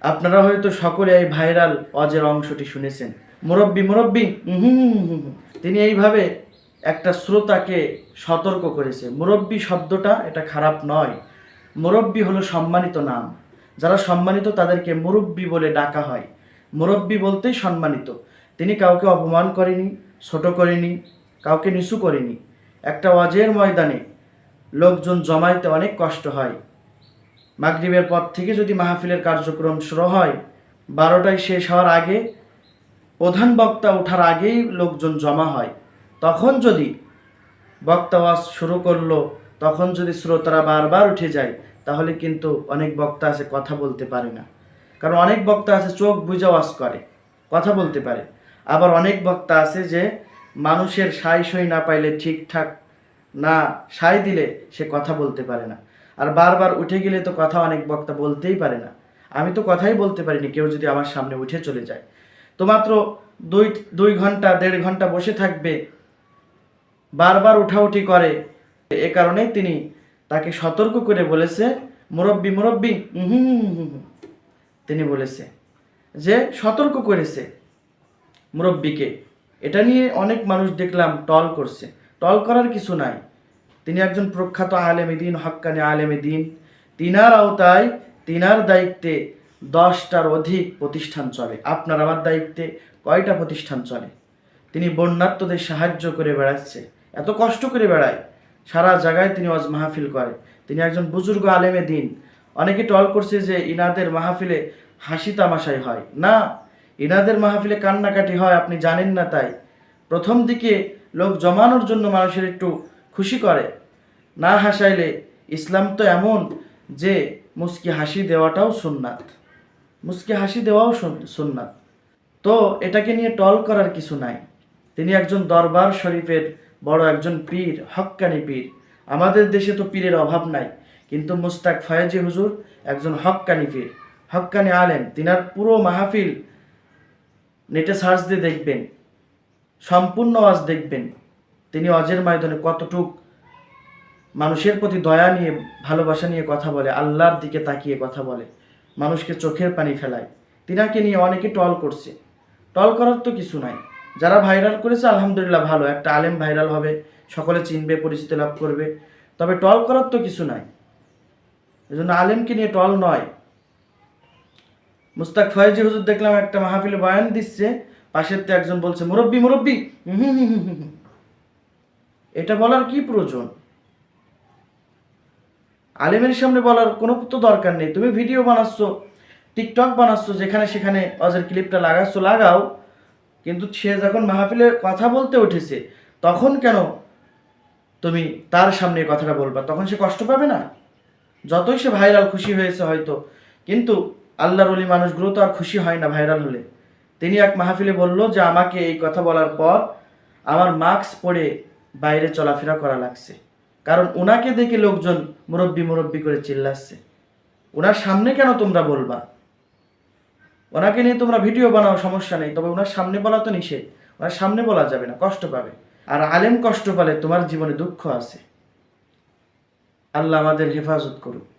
আপনারা হয়তো সকলে এই ভাইরাল অজের অংশটি শুনেছেন। মুরব্বী মুরব্বী! তিনি এইভাবে একটা শ্রোতাকে সতর্ক করেছে। মুরব্বী শব্দটা এটা খারাপ নয়। মুরব্বী হলো সম্মানিত নাম। যারা সম্মানিত তাদেরকে মুরব্বী বলে ডাকা হয়। মুরব্বী বলতেই সম্মানিত। তিনি কাউকে অপমান করেনি, ছোট করেনি, কাউকে নিচু করেনি। একটা অজের ময়দানে লোকজন জমাইতে অনেক কষ্ট হয়। মাগরিবের পর থেকে যদি মাহফিলের কার্যক্রম শুরু হয়, বারোটায় শেষ হওয়ার আগে, প্রধান বক্তা ওঠার আগেই লোকজন জমা হয়। তখন যদি বক্তা ওয়াজ শুরু করল, তখন যদি শ্রোতারা বারবার উঠে যায়, তাহলে কিন্তু অনেক বক্তা আছে কথা বলতে পারে না। কারণ অনেক বক্তা আছে চোখ বুঝে ওয়াজ করে, কথা বলতে পারে। আবার অনেক বক্তা আছে যে, মানুষের সাই সই না পাইলে ঠিকঠাক না সাই দিলে সে কথা বলতে পারে না। আর বারবার উঠে গেলে তো কথা অনেক বক্তা বলতেই পারে না। আমি তো কথাই বলতে পারিনি, কেউ যদি আমার সামনে উঠে চলে যায়। তো মাত্র দুই দুই ঘণ্টা, দেড় ঘণ্টা বসে থাকবে, বারবার উঠাউঠি করে। এ কারণে তিনি তাকে সতর্ক করে বলেছে, মুরব্বী মুরব্বী হুম হুম হুম। তিনি বলেছে যে, সতর্ক করেছে মুরব্বীকে। এটা নিয়ে অনেক মানুষ দেখলাম টল করছে। টল করার কিছু নাই। তিনি একজন প্রখ্যাত আলেমে দিন হক্কানি আলেমে দিন তিনার আওতায়, তিনার দায়িত্বে দশটার অধিক প্রতিষ্ঠান চলে। আপনার আমার দায়িত্বে কয়টা প্রতিষ্ঠান চলে? তিনি বন্যাত্মদের সাহায্য করে বেড়াচ্ছে। এত কষ্ট করে বেড়ায়। সারা জায়গায় তিনি অজ মাহফিল করে। তিনি একজন বুজুর্গ আলেমে দিন অনেকে টল করছে যে ইনাদের মাহফিলে হাসি তামাশাই হয়। না, ইনাদের মাহফিলে কান্নাকাটি হয়, আপনি জানেন না তাই। প্রথম দিকে লোক জমানোর জন্য মানুষের একটু খুশি করে, না হাসাইলে ইসলাম তো এমন যে মুস্কি হাসি দেওয়াটাও সুন্নাত। মুস্কি হাসি দেওয়াও সুন- সুন্নাত। তো এটাকে নিয়ে টল করার কিছু নাই। তিনি একজন দরবার শরীফের বড় একজন পীর, হক্কানি পীর। আমাদের দেশে তো পীরের অভাব নাই, কিন্তু মুস্তাক ফয়াজি হুজুর একজন হক্কানি পীর। হক্কানি আলেম, তিনার পুরো মাহফিল নেটে সার্চ দিয়ে দেখবেন। সম্পূর্ণ ওয়াজ দেখবেন। তিনি অজের ময়দানে কতটুক মানুষের প্রতি দয়া নিয়ে, ভালোবাসা নিয়ে কথা বলে, আল্লাহর দিকে তাকিয়ে কথা বলে, মানুষকে চোখের পানি ফেলায়। তিনাকে নিয়ে অনেকে টল করছে। টল করার তো কিছু নাই। যারা ভাইরাল করেছে, আলহামদুলিল্লাহ ভালো। একটা আলেম ভাইরাল হবে, সকলে চিনবে, পরিচিতি লাভ করবে। তবে টল করার তো কিছু নাই। এজন্য আলেমকে নিয়ে টল নয়। মুস্তাক ফয়েজি হুজুর দেখলাম একটা মাহফিলে বয়ান দিচ্ছে পাশের তো একজন বলছে, মুরব্বী মুরব্বী। এটা বলার কি প্রয়োজন? আলেমের সামনে বলার কোনো তো দরকার নেই। তুমি ভিডিও বানাচ্ছ, টিকটক বানাচ্ছ, যেখানে সেখানে অজের ক্লিপটা লাগাচ্ছ, লাগাও। কিন্তু সে যখন মাহফিলে কথা বলতে উঠেছে, তখন কেন তুমি তার সামনে কথাটা বলবা? তখন সে কষ্ট পাবে না? যতই সে ভাইরাল খুশি হয়েছে হয়তো, কিন্তু আল্লাহর অলি মানুষগুলো তো আর খুশি হয় না ভাইরাল হলে। তিনি এক মাহফিলে বলল যে, আমাকে এই কথা বলার পর আমার মাস্ক পরে বাইরে চলাফেরা করা লাগছে। কারণ ওনাকে দেখে লোকজন মুরব্বী মুরব্বী করে চিল্লাচ্ছে। ওনার সামনে কেন তোমরা বলবা? ওনাকে নিয়ে তোমরা ভিডিও বানাও, সমস্যা নেই। তবে ওনার সামনে বলা তো নিষেধ। ওনার সামনে বলা যাবে না, কষ্ট পাবে। আর আলেম কষ্ট পালে তোমার জীবনে দুঃখ আছে। আল্লাহ আমাদের হেফাজত করুক।